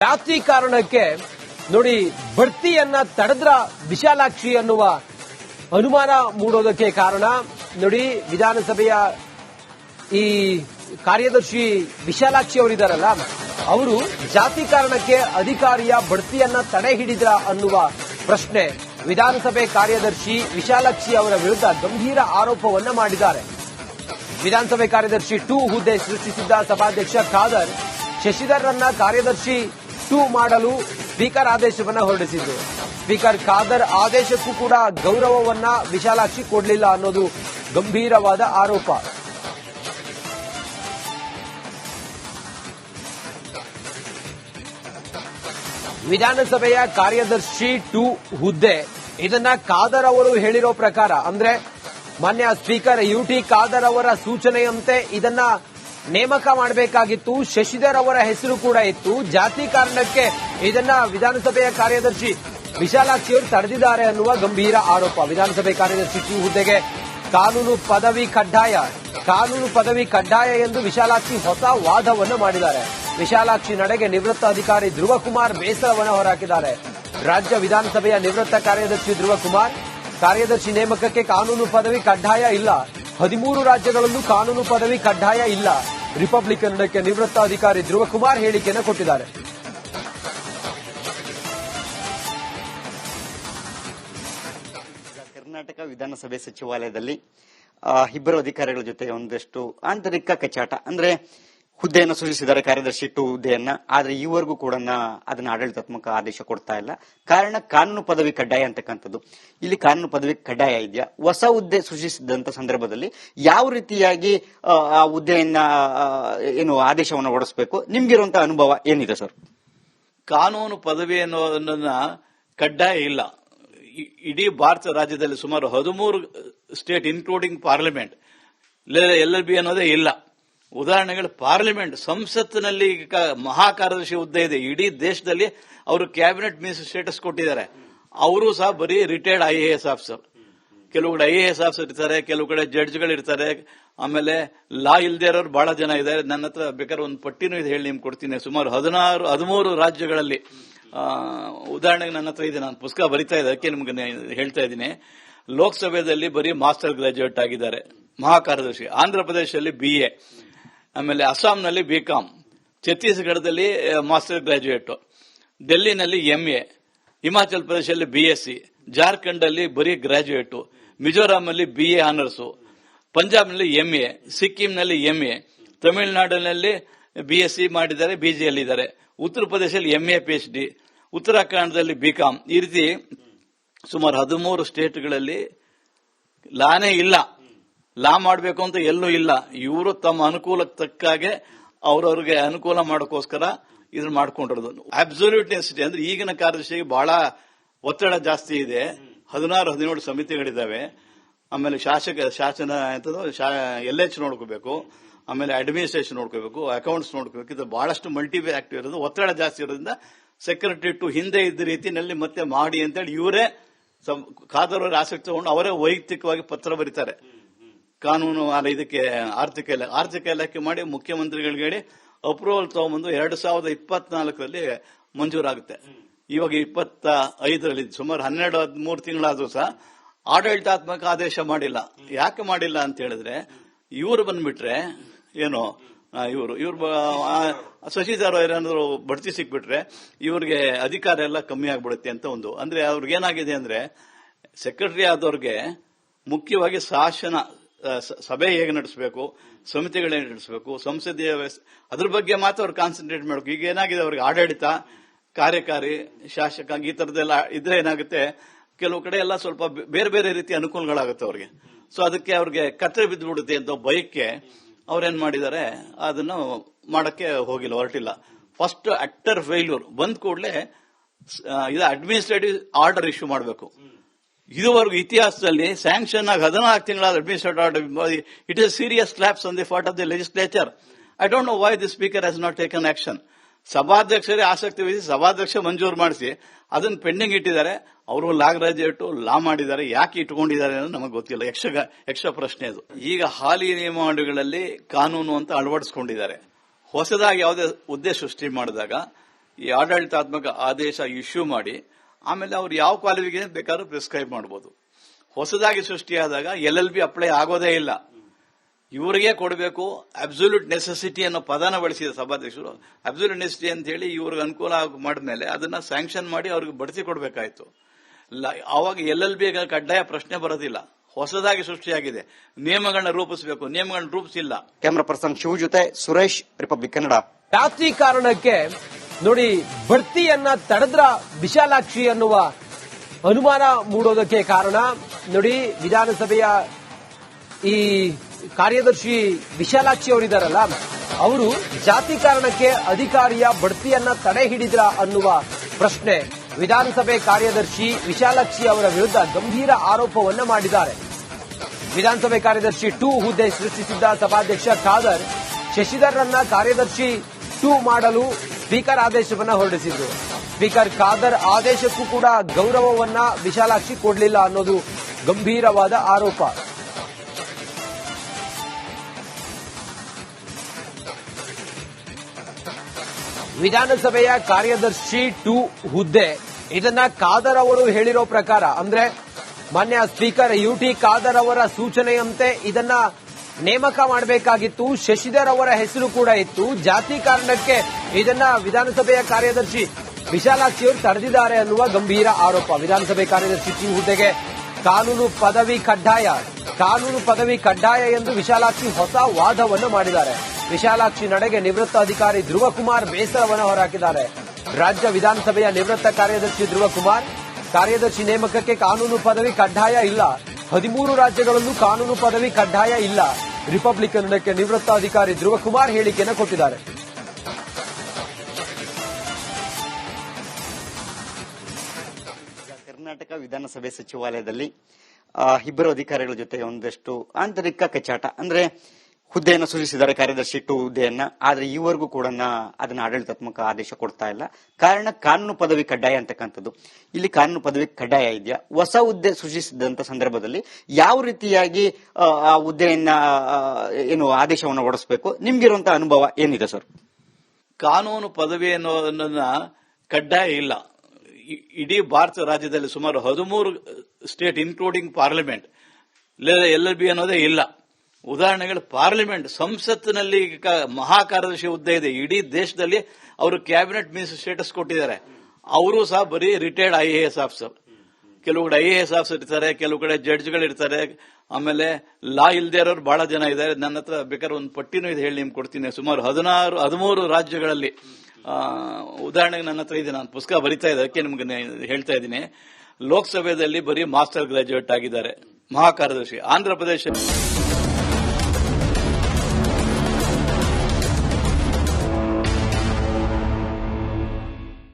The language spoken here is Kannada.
ಜಾತಿ ಕಾರಣಕ್ಕೆ ನೋಡಿ ಬಡ್ತಿಯನ್ನ ತಡೆದ್ರ ವಿಶಾಲಾಕ್ಷಿ ಅನ್ನುವ ಅನುಮಾನ ಮೂಡೋದಕ್ಕೆ ಕಾರಣ ನೋಡಿ ವಿಧಾನಸಭೆಯ ಈ ಕಾರ್ಯದರ್ಶಿ ವಿಶಾಲಾಕ್ಷಿ ಅವರಿದ್ದಾರಲ್ಲ ಅವರು ಜಾತಿ ಕಾರಣಕ್ಕೆ ಅಧಿಕಾರಿಯ ಬಡ್ತಿಯನ್ನ ತಡೆ ಹಿಡಿದ್ರ ಅನ್ನುವ ಪ್ರಶ್ನೆ ವಿಧಾನಸಭೆ ಕಾರ್ಯದರ್ಶಿ ವಿಶಾಲಾಕ್ಷಿ ಅವರ ವಿರುದ್ಧ ಗಂಭೀರ ಆರೋಪವನ್ನ ಮಾಡಿದ್ದಾರೆ. ವಿಧಾನಸಭೆ ಕಾರ್ಯದರ್ಶಿ ಟೂ ಹುದ್ದೆ ಸೃಷ್ಟಿಸಿದ್ದ ಸಭಾಧ್ಯಕ್ಷ ಖಾದರ್ ಶಶಿಧರ್ರನ್ನ ಕಾರ್ಯದರ್ಶಿ ಟೂ ಮಾಡಲು ಸ್ಪೀಕರ್ ಆದೇಶವನ್ನ ಹೊರಡಿಸಿದ್ರು ಸ್ಪೀಕರ್ ಖಾದರ್ ಆದೇಶಕ್ಕೂ ಕೂಡ ಗೌರವವನ್ನ ವಿಶಾಲಾಕ್ಷಿ ಕೊಡಲಿಲ್ಲ ಅನ್ನೋದು ಗಂಭೀರವಾದ ಆರೋಪ. ವಿಧಾನಸಭೆಯ ಕಾರ್ಯದರ್ಶಿ ಟು ಹುದ್ದೆ. ಇದನ್ನ ಖಾದರ್ ಅವರು ಹೇಳಿರೋ ಪ್ರಕಾರ, ಅಂದ್ರೆ ಮಾನ್ಯ ಸ್ಪೀಕರ್ ಯು ಟಿ ಖಾದರ್ ಅವರ ಸೂಚನೆಯಂತೆ ಇದನ್ನ ನೇಮಕ ಮಾಡಬೇಕಾಗಿತ್ತು. ಶಶಿಧರ್ ಅವರ ಹೆಸರು ಕೂಡ ಇತ್ತು. ಜಾತಿ ಕಾರಣಕ್ಕೆ ಇದನ್ನ ವಿಧಾನಸಭೆಯ ಕಾರ್ಯದರ್ಶಿ ವಿಶಾಲಾಕ್ಷಿ ಅವರು ತಡೆದಿದ್ದಾರೆ ಅನ್ನುವ ಗಂಭೀರ ಆರೋಪ. ವಿಧಾನಸಭೆ ಕಾರ್ಯದರ್ಶಿ ಟು ಹುದ್ದೆಗೆ ಕಾನೂನು ಪದವಿ ಕಡ್ಡಾಯ, ಕಾನೂನು ಪದವಿ ಕಡ್ಡಾಯ ಎಂದು ವಿಶಾಲಾಕ್ಷಿ ಹೊಸ ವಾದವನ್ನು ಮಾಡಿದ್ದಾರೆ. ವಿಶಾಲಾಕ್ಷಿ ನಡೆಗೆ ನಿವೃತ್ತ ಅಧಿಕಾರಿ ಧ್ರುವಕುಮಾರ್ ಬೇಸರವನ್ನು ಹೊರಹಾಕಿದ್ದಾರೆ. ರಾಜ್ಯ ವಿಧಾನಸಭೆಯ ನಿವೃತ್ತ ಕಾರ್ಯದರ್ಶಿ ಧ್ರುವಕುಮಾರ್, ಕಾರ್ಯದರ್ಶಿ ನೇಮಕಕ್ಕೆ ಕಾನೂನು ಪದವಿ ಕಡ್ಡಾಯ ಇಲ್ಲ. ಹದಿಮೂರು ರಾಜ್ಯಗಳಲ್ಲೂ ಕಾನೂನು ಪದವಿ ಕಡ್ಡಾಯ ಇಲ್ಲ. ರಿಪಬ್ಲಿಕನ್ನಕ್ಕೆ ನಿವೃತ್ತ ಅಧಿಕಾರಿ ಧ್ರುವಕುಮಾರ್ ಹೇಳಿಕೆಯನ್ನು ಕೊಟ್ಟಿದ್ದಾರೆ. ಕರ್ನಾಟಕ ವಿಧಾನಸಭೆ ಸಚಿವಾಲಯದಲ್ಲಿ ಇಬ್ಬರು ಅಧಿಕಾರಿಗಳ ಜೊತೆ ಒಂದಷ್ಟು ಆಂತರಿಕ ಕಚಾಟ ಅಂದ್ರೆ ಹುದ್ದೆಯನ್ನು ಸೂಚಿಸಿದ್ದಾರೆ ಕಾರ್ಯದರ್ಶಿ ಟು ಹುದ್ದೆಯನ್ನ. ಆದ್ರೆ ಈವರೆಗೂ ಕೂಡ ಅದನ್ನ ಆಡಳಿತಾತ್ಮಕ ಆದೇಶ ಕೊಡ್ತಾ ಇಲ್ಲ. ಕಾರಣ ಕಾನೂನು ಪದವಿ ಕಡ್ಡಾಯ ಅಂತಕ್ಕಂಥದ್ದು. ಇಲ್ಲಿ ಕಾನೂನು ಪದವಿ ಕಡ್ಡಾಯ ಇದೆಯಾ? ಹೊಸ ಹುದ್ದೆ ಸೃಷ್ಟಿಸಿದಂತ ಸಂದರ್ಭದಲ್ಲಿ ಯಾವ ರೀತಿಯಾಗಿ ಆ, ಹುದ್ದೆಯನ್ನ ಏನು ಆದೇಶವನ್ನು ಹೊರಡಿಸಬೇಕು? ನಿಮ್ಗಿರುವಂತಹ ಅನುಭವ ಏನಿದೆ ಸರ್? ಕಾನೂನು ಪದವಿ ಅನ್ನೋದನ್ನ ಕಡ್ಡಾಯ ಇಲ್ಲ. ಇಡೀ ಭಾರತ ರಾಜ್ಯದಲ್ಲಿ ಸುಮಾರು ಹದಿಮೂರು state including parliament L L B ಅನ್ನೋದೇ ಇಲ್ಲ. ಉದಾಹರಣೆಗಳು ಪಾರ್ಲಿಮೆಂಟ್, ಸಂಸತ್ತಿನಲ್ಲಿ ಈಗ ಮಹಾ ಕಾರ್ಯದರ್ಶಿ ಹುದ್ದೆ ಇದೆ. ಇಡೀ ದೇಶದಲ್ಲಿ ಅವರು ಕ್ಯಾಬಿನೆಟ್ ಮಿನಿಸ್ಟರ್ ಸ್ಟೇಟಸ್ ಕೊಟ್ಟಿದ್ದಾರೆ. ಅವರು ಸಹ ಬರೀ retired I A S officer ಕೆಲವು ಕಡೆ ಐ ಎ ಎಸ್ ಆಫೀಸರ್ ಇರ್ತಾರೆ, ಕೆಲವು ಕಡೆ ಜಡ್ಜ್ಗಳು ಇರ್ತಾರೆ. ಆಮೇಲೆ ಲಾ ಇಲ್ದೇ ಇರೋರು ಬಹಳ ಜನ ಇದ್ದಾರೆ. ನನ್ನ ಹತ್ರ ಬೇಕಾದ್ರೆ ಒಂದು ಪಟ್ಟಿನೂ ಇದೆ, ಹೇಳಿ ನಿಮ್ಗೆ ಕೊಡ್ತೀನಿ. ಸುಮಾರು ಹದಿನಾರು, ಹದಿಮೂರು ರಾಜ್ಯಗಳಲ್ಲಿ ಉದಾಹರಣೆಗೆ ನನ್ನ ಹತ್ರ ಇದೆ, ನಾನು ಪುಸ್ತಕ ಬರಿತಾ ಇದ್ದೆ, ಅದಕ್ಕೆ ನಿಮ್ಗೆ ಹೇಳ್ತಾ ಇದ್ದೀನಿ. ಲೋಕಸಭೆಯಲ್ಲಿ ಬರೀ ಮಾಸ್ಟರ್ ಗ್ರಾಜುಯೇಟ್ ಆಗಿದ್ದಾರೆ, ಮಹಾಕಾರ್ಯದರ್ಶಿ. ಆಂಧ್ರ ಪ್ರದೇಶದಲ್ಲಿ ಬಿ ಎ ಆಮೇಲೆ ಅಸ್ಸಾಂನಲ್ಲಿ ಬಿ ಕಾಮ್ ಛತ್ತೀಸ್ಗಢದಲ್ಲಿ ಮಾಸ್ಟರ್ ಗ್ರಾಜುಯೇಟು ಡೆಲ್ಲಿನಲ್ಲಿ ಎಂಎ ಹಿಮಾಚಲ್ ಪ್ರದೇಶದಲ್ಲಿ ಬಿ ಎಸ್ ಸಿ ಜಾರ್ಖಂಡಲ್ಲಿ ಬರೀ ಗ್ರಾಜುಯೇಟು ಮಿಜೋರಾಮಲ್ಲಿ ಬಿ ಎ ಆನರ್ಸು. ಪಂಜಾಬ್ನಲ್ಲಿ ಎಂಎ ಸಿಕ್ಕಿಂನಲ್ಲಿ ಎ ತಮಿಳುನಾಡಿನಲ್ಲಿ ಬಿ ಎಸ್ ಸಿ ಮಾಡಿದ್ದಾರೆ ಬಿಜಿಯಲ್ಲಿ ಇದ್ದಾರೆ. ಉತ್ತರ ಪ್ರದೇಶದಲ್ಲಿ ಎಂಎ ಪಿ ಎಚ್ ಡಿ ಉತ್ತರಾಖಂಡದಲ್ಲಿ ಬಿ ಕಾಮ್ ಈ ರೀತಿ ಸುಮಾರು ಹದಿಮೂರು ಸ್ಟೇಟ್ಗಳಲ್ಲಿ ಲಾನೇ ಇಲ್ಲ. ಲಾ ಮಾಡಬೇಕು ಅಂತ ಎಲ್ಲೂ ಇಲ್ಲ. ಇವರು ತಮ್ಮ ಅನುಕೂಲಕ್ಕೆ ತಕ್ಕಾಗೆ ಅವ್ರವ್ರಿಗೆ ಅನುಕೂಲ ಮಾಡೋಕ್ಕೋಸ್ಕರ ಇದನ್ನ ಮಾಡ್ಕೊಂಡಿರೋದು. ಅಬ್ಸೊಲ್ಯೂಟ್ ನೆಸಿಟಿ ಅಂದ್ರೆ ಈಗಿನ ಕಾರ್ಯದರ್ಶಿಗೆ ಬಹಳ ಒತ್ತಡ ಜಾಸ್ತಿ ಇದೆ. ಹದಿನಾರು, ಹದಿನೇಳು ಸಮಿತಿಗಳಿದ್ದಾವೆ ಆಮೇಲೆ ಶಾಸಕ, ಶಾಸನ ಎಲ್ ಎಚ್ ನೋಡ್ಕೋಬೇಕು. ಆಮೇಲೆ ಅಡ್ಮಿನಿಸ್ಟ್ರೇಷನ್ ನೋಡ್ಕೋಬೇಕು ಅಕೌಂಟ್ಸ್ ನೋಡ್ಕೋಬೇಕು. ಇದು ಬಹಳಷ್ಟು ಮಲ್ಟಿ ಆಕ್ಟಿವ್ ಇರೋದು. ಒತ್ತಡ ಜಾಸ್ತಿ ಇರೋದ್ರಿಂದ ಸೆಕ್ರೆಟರಿ ಟು ಹಿಂದೆ ಇದ್ದ ರೀತಿನಲ್ಲಿ ಮತ್ತೆ ಮಾಡಿ ಅಂತೇಳಿ ಇವರೇ ಖಾದರ್ ಆಸಕ್ತಿ ತಗೊಂಡು ಅವರೇ ವೈಯಕ್ತಿಕವಾಗಿ ಪತ್ರ ಬರೀತಾರೆ. ಕಾನೂನು ಇದಕ್ಕೆ ಆರ್ಥಿಕ ಇಲಾಖೆ ಆರ್ಥಿಕ ಇಲಾಖೆ ಮಾಡಿ ಮುಖ್ಯಮಂತ್ರಿಗಳಿಗೆ ಅಪ್ರೂವಲ್ ತಗೊಂಬಂದು ಎರಡು ಸಾವಿರದ ಇಪ್ಪತ್ನಾಲ್ಕರಲ್ಲಿ ಮಂಜೂರಾಗುತ್ತೆ. ಇವಾಗ ಇಪ್ಪತ್ತ ಐದರಲ್ಲಿ, ಸುಮಾರು ಹನ್ನೆರಡು, ಹದಿಮೂರು ತಿಂಗಳಾದ್ರೂ ಸಹ ಆಡಳಿತಾತ್ಮಕ ಆದೇಶ ಮಾಡಿಲ್ಲ. ಯಾಕೆ ಮಾಡಿಲ್ಲ ಅಂತ ಹೇಳಿದ್ರೆ, ಇವರು ಬಂದ್ಬಿಟ್ರೆ, ಏನು ಇವರು, ಇವ್ರು ಶಶಿಧರ್ ಏನಾದ್ರು ಬಡ್ತಿ ಸಿಕ್ಬಿಟ್ರೆ ಇವ್ರಿಗೆ ಅಧಿಕಾರ ಎಲ್ಲ ಕಮ್ಮಿ ಆಗ್ಬಿಡುತ್ತೆ ಅಂತ ಒಂದು. ಅಂದ್ರೆ ಅವ್ರಿಗೆ ಏನಾಗಿದೆ ಅಂದ್ರೆ ಸೆಕ್ರೆಟರಿ ಆದವ್ರಿಗೆ ಮುಖ್ಯವಾಗಿ ಶಾಸನ ಸಭೆ ಹೇಗೆ ನಡೆಸಬೇಕು, ಸಮಿತಿಗಳು ನಡೆಸಬೇಕು, ಸಂಸದೀಯ ಅದ್ರ ಬಗ್ಗೆ ಮಾತ್ರ ಅವ್ರು ಕಾನ್ಸಂಟ್ರೇಟ್ ಮಾಡಬೇಕು. ಈಗ ಏನಾಗಿದೆ, ಅವ್ರಿಗೆ ಆಡಳಿತ, ಕಾರ್ಯಕಾರಿ, ಶಾಸಕ, ಈ ಥರದ್ದೆಲ್ಲ ಇದ್ರೆ ಏನಾಗುತ್ತೆ, ಕೆಲವು ಕಡೆ ಎಲ್ಲ ಸ್ವಲ್ಪ ಬೇರೆ ಬೇರೆ ರೀತಿ ಅನುಕೂಲಗಳಾಗುತ್ತೆ ಅವ್ರಿಗೆ. ಸೊ ಅದಕ್ಕೆ ಅವ್ರಿಗೆ ಕತ್ತರಿ ಬಿದ್ದು ಬಿಡುತ್ತೆ ಅಂತ ಭಯಕ್ಕೆ ಅವ್ರೇನ್ ಮಾಡಿದ್ದಾರೆ, ಅದನ್ನು ಮಾಡಕ್ಕೆ ಹೋಗಿಲ್ಲ, ಹೊರಟಿಲ್ಲ. ಫಸ್ಟ್ ಆಕ್ಟರ್ ಫೇಲ್ಯೂರ್ ಬಂದ ಕೂಡಲೇ ಇದು ಅಡ್ಮಿನಿಸ್ಟ್ರೇಟಿವ್ ಆರ್ಡರ್ ಇಶ್ಯೂ ಮಾಡಬೇಕು. ಇದುವರೆಗೂ ಇತಿಹಾಸದಲ್ಲಿ ಸ್ಯಾಂಕ್ಷನ್ ಆಗಿ ಹದಿನಾಲ್ಕು ತಿಂಗಳಾದ administrator it is serious slaps on the part of the legislature I don't know why the speaker has not taken action ಸಭಾಧ್ಯಕ್ಷರೇ ಆಸಕ್ತಿ ವಹಿಸಿ ಸಭಾಧ್ಯಕ್ಷ ಮಂಜೂರು ಮಾಡಿಸಿ. ಅದನ್ನ ಪೆಂಡಿಂಗ್ ಇಟ್ಟಿದ್ದಾರೆ. ಅವರು ಲಾಗರಾಜ್ ಇಟ್ಟು ಲಾ ಮಾಡಿದ್ದಾರೆ. ಯಾಕೆ ಇಟ್ಕೊಂಡಿದ್ದಾರೆ ಅನ್ನೋದು ನಮಗೆ ಗೊತ್ತಿಲ್ಲ. ಯಕ್ಷ ಯಕ್ಷ ಪ್ರಶ್ನೆ ಅದು. ಈಗ ಹಾಲಿ ನಿಯಮಾವಳಿಗಳಲ್ಲಿ ಕಾನೂನು ಅಂತ ಅಳವಡಿಸ್ಕೊಂಡಿದ್ದಾರೆ. ಹೊಸದಾಗಿ ಯಾವುದೇ ಹುದ್ದೆ ಸೃಷ್ಟಿ ಮಾಡಿದಾಗ ಈ ಆಡಳಿತಾತ್ಮಕ ಆದೇಶ ಇಶ್ಯೂ ಮಾಡಿ ಆಮೇಲೆ ಅವ್ರು ಯಾವ ಕ್ವಾಲಿಫಿಕೇಶನ್ ಬೇಕಾದ್ರೂ ಪ್ರಿಸ್ಕ್ರೈಬ್ ಮಾಡಬಹುದು ಹೊಸದಾಗಿ ಸೃಷ್ಟಿಯಾದಾಗ ಎಲ್ ಎಲ್ ಬಿ ಅಪ್ಲೈ ಆಗೋದೇ ಇಲ್ಲ. ಇವರಿಗೆ ಕೊಡಬೇಕು ಅಬ್ಸಲ್ಯೂಟ್ ನೆಸೆಸಿಟಿ ಅನ್ನೋ ಪದನ ಬಳಸಿದ ಸಭಾಧ್ಯಕ್ಷರು. ಅಬ್ಸಲ್ಯೂಟ್ ನೆಸೆಸಿಟಿ ಅಂತ ಹೇಳಿ ಇವ್ರಿಗೆ ಅನುಕೂಲ ಆಗಿ ಮಾಡಿದ್ಮೇಲೆ ಅದನ್ನ ಸ್ಯಾಂಕ್ಷನ್ ಮಾಡಿ ಅವ್ರಿಗೆ ಬಡಿಸಿ ಕೊಡಬೇಕಾಯ್ತು. ಅವಾಗ ಎಲ್ ಎಲ್ ಬಿ ಕಡ್ಡಾಯ ಪ್ರಶ್ನೆ ಬರೋದಿಲ್ಲ. ಹೊಸದಾಗಿ ಸೃಷ್ಟಿಯಾಗಿದೆ. ನಿಯಮಗಳನ್ನ ರೂಪಿಸಬೇಕು. ನಿಯಮಗಳನ್ನ ರೂಪಿಸಿಲ್ಲ. ಕ್ಯಾಮರಾ ಪರ್ಸನ್ ಶಿವ ಜೊತೆ ಸುರೇಶ್ ರಿಪಬ್ಲಿಕ್ ಕನ್ನಡ ಜಾತಿ ಕಾರಣಕ್ಕೆ ನೋಡಿ, ಬಡ್ತಿಯನ್ನ ತಡೆದ್ರ ವಿಶಾಲಾಕ್ಷಿ ಅನ್ನುವ ಅನುಮಾನ ಮೂಡೋದಕ್ಕೆ ಕಾರಣ, ನೋಡಿ, ವಿಧಾನಸಭೆಯ ಈ ಕಾರ್ಯದರ್ಶಿ ವಿಶಾಲಾಕ್ಷಿ ಅವರಿದ್ದಾರಲ್ಲ ಅವರು ಜಾತಿ ಕಾರಣಕ್ಕೆ ಅಧಿಕಾರಿಯ ಬಡ್ತಿಯನ್ನ ತಡೆ ಹಿಡಿದ್ರ ಅನ್ನುವ ಪ್ರಶ್ನೆ ವಿಧಾನಸಭೆ ಕಾರ್ಯದರ್ಶಿ ವಿಶಾಲಾಕ್ಷಿ ಅವರ ವಿರುದ್ಧ ಗಂಭೀರ ಆರೋಪವನ್ನು ಮಾಡಿದ್ದಾರೆ. ವಿಧಾನಸಭೆ ಕಾರ್ಯದರ್ಶಿ ಟೂ ಹುದ್ದೆ ಸೃಷ್ಟಿಸಿದ್ದ ಸಭಾಧ್ಯಕ್ಷ ಖಾದರ್ ಶಶಿಧರ್ರನ್ನ ಕಾರ್ಯದರ್ಶಿ ಟೂ ಮಾಡಲು ಸ್ಪೀಕರ್ ಆದೇಶವನ್ನ ಹೊರಡಿಸಿದ್ರು. ಸ್ಪೀಕರ್ ಖಾದರ್ ಆದೇಶಕ್ಕೂ ಕೂಡ ಗೌರವವನ್ನ ವಿಶಾಲಾಕ್ಷಿ ಕೊಡಲಿಲ್ಲ ಅನ್ನೋದು ಗಂಭೀರವಾದ ಆರೋಪ. ವಿಧಾನಸಭೆಯ ಕಾರ್ಯದರ್ಶಿ ಟು ಹುದ್ದೆ. ಇದನ್ನ ಖಾದರ್ ಅವರು ಹೇಳಿರೋ ಪ್ರಕಾರ, ಅಂದ್ರೆ ಮಾನ್ಯ ಸ್ಪೀಕರ್ ಯು ಟಿ ಖಾದರ್ ಅವರ ಸೂಚನೆಯಂತೆ ಇದನ್ನ ನೇಮಕ ಮಾಡಬೇಕಾಗಿತ್ತು. ಶಶಿಧರ್ ಅವರ ಹೆಸರು ಕೂಡ ಇತ್ತು. ಜಾತಿ ಕಾರಣಕ್ಕೆ ಇದನ್ನ ವಿಧಾನಸಭೆಯ ಕಾರ್ಯದರ್ಶಿ ವಿಶಾಲಾಕ್ಷಿ ಅವರು ತಡೆದಿದ್ದಾರೆ ಅನ್ನುವ ಗಂಭೀರ ಆರೋಪ. ವಿಧಾನಸಭೆ ಕಾರ್ಯದರ್ಶಿ ಟಿ. ಹುದ್ದೆಗೆ ಕಾನೂನು ಪದವಿ ಕಡ್ಡಾಯ, ಕಾನೂನು ಪದವಿ ಕಡ್ಡಾಯ ಎಂದು ವಿಶಾಲಾಕ್ಷಿ ಹೊಸ ವಾದವನ್ನು ಮಾಡಿದ್ದಾರೆ. ವಿಶಾಲಾಕ್ಷಿ ನಡೆಗೆ ನಿವೃತ್ತ ಅಧಿಕಾರಿ ಧ್ರುವಕುಮಾರ್ ಬೇಸರವನ್ನು ಹೊರಹಾಕಿದ್ದಾರೆ. ರಾಜ್ಯ ವಿಧಾನಸಭೆಯ ನಿವೃತ್ತ ಕಾರ್ಯದರ್ಶಿ ಧ್ರುವಕುಮಾರ್, ಕಾರ್ಯದರ್ಶಿ ನೇಮಕಕ್ಕೆ ಕಾನೂನು ಪದವಿ ಕಡ್ಡಾಯ ಇಲ್ಲ. ಹದಿಮೂರು ರಾಜ್ಯಗಳಲ್ಲೂ ಕಾನೂನು ಪದವಿ ಕಡ್ಡಾಯ ಇಲ್ಲ. ರಿಪಬ್ಲಿಕನ್ ನಿವೃತ್ತ ಅಧಿಕಾರಿ ಧ್ರುವಕುಮಾರ್ ಹೇಳಿಕೆಯನ್ನು ಕೊಟ್ಟಿದ್ದಾರೆ. ಕರ್ನಾಟಕ ವಿಧಾನಸಭೆ ಸಚಿವಾಲಯದಲ್ಲಿ ಇಬ್ಬರು ಅಧಿಕಾರಿಗಳ ಜೊತೆ ಒಂದಷ್ಟು ಆಂತರಿಕ ಕಚ್ಚಾಟ ಅಂದ್ರೆ ಹುದ್ದೆಯನ್ನು ಸೂಚಿಸಿದ್ದಾರೆ ಕಾರ್ಯದರ್ಶಿ ಟು ಹುದ್ದೆಯನ್ನ ಆದ್ರೆ ಈವರೆಗೂ ಕೂಡ ಅದನ್ನ ಆಡಳಿತಾತ್ಮಕ ಆದೇಶ ಕೊಡ್ತಾ ಇಲ್ಲ. ಕಾರಣ ಕಾನೂನು ಪದವಿ ಕಡ್ಡಾಯ ಅಂತಕ್ಕಂಥದ್ದು. ಇಲ್ಲಿ ಕಾನೂನು ಪದವಿ ಕಡ್ಡಾಯ ಇದೆಯಾ? ಹೊಸ ಹುದ್ದೆ ಸೃಷ್ಟಿಸಿದಂತ ಸಂದರ್ಭದಲ್ಲಿ ಯಾವ ರೀತಿಯಾಗಿ ಆ, ಹುದ್ದೆಯನ್ನ ಏನು ಆದೇಶವನ್ನು ಹೊರಡಿಸಬೇಕು? ನಿಮ್ಗಿರುವಂತಹ ಅನುಭವ ಏನಿದೆ ಸರ್? ಕಾನೂನು ಪದವಿ ಅನ್ನೋದನ್ನ ಕಡ್ಡಾಯ ಇಲ್ಲ. ಇಡೀ ಭಾರತ ರಾಜ್ಯದಲ್ಲಿ ಸುಮಾರು ಹದಿಮೂರು state including parliament L L B ಅನ್ನೋದೇ ಇಲ್ಲ. ಉದಾಹರಣೆಗಳು ಪಾರ್ಲಿಮೆಂಟ್ ಸಂಸತ್ತಿನಲ್ಲಿ ಮಹಾ ಕಾರ್ಯದರ್ಶಿ ಹುದ್ದೆ ಇದೆ. ಇಡೀ ದೇಶದಲ್ಲಿ ಅವರು ಕ್ಯಾಬಿನೆಟ್ ಮಿನಿಸ್ಟರ್ ಸ್ಟೇಟಸ್ ಕೊಟ್ಟಿದ್ದಾರೆ. ಅವರು ಸಹ ಬರೀ retired I A S officer ಕೆಲವು ಕಡೆ ಐ ಎ ಎಸ್ ಆಫೀಸರ್ ಇರ್ತಾರೆ, ಕೆಲವು ಕಡೆ ಜಡ್ಜ್ಗಳು ಇರ್ತಾರೆ. ಆಮೇಲೆ ಲಾ ಇಲ್ದೇ ಇರೋರು ಬಹಳ ಜನ ಇದ್ದಾರೆ. ನನ್ನ ಹತ್ರ ಬೇಕಾದ್ರೆ ಒಂದು ಪಟ್ಟಿನೂ ಇದು ಹೇಳಿ ನಿಮ್ಗೆ ಕೊಡ್ತೀನಿ. ಸುಮಾರು ಹದಿನಾರು, ಹದಿಮೂರು ರಾಜ್ಯಗಳಲ್ಲಿ ಉದಾಹರಣೆಗೆ ನನ್ನ ಹತ್ರ ಇದೆ, ನಾನು ಪುಸ್ತಕ ಬರಿತಾ ಇದ್ದೆ, ಅದಕ್ಕೆ ನಿಮ್ಗೆ ಹೇಳ್ತಾ ಇದ್ದೀನಿ. ಲೋಕಸಭೆಯಲ್ಲಿ ಬರೀ ಮಾಸ್ಟರ್ ಗ್ರಾಜುಯೇಟ್ ಆಗಿದ್ದಾರೆ ಮಹಾ ಕಾರ್ಯದರ್ಶಿ ಆಂಧ್ರ ಪ್ರದೇಶ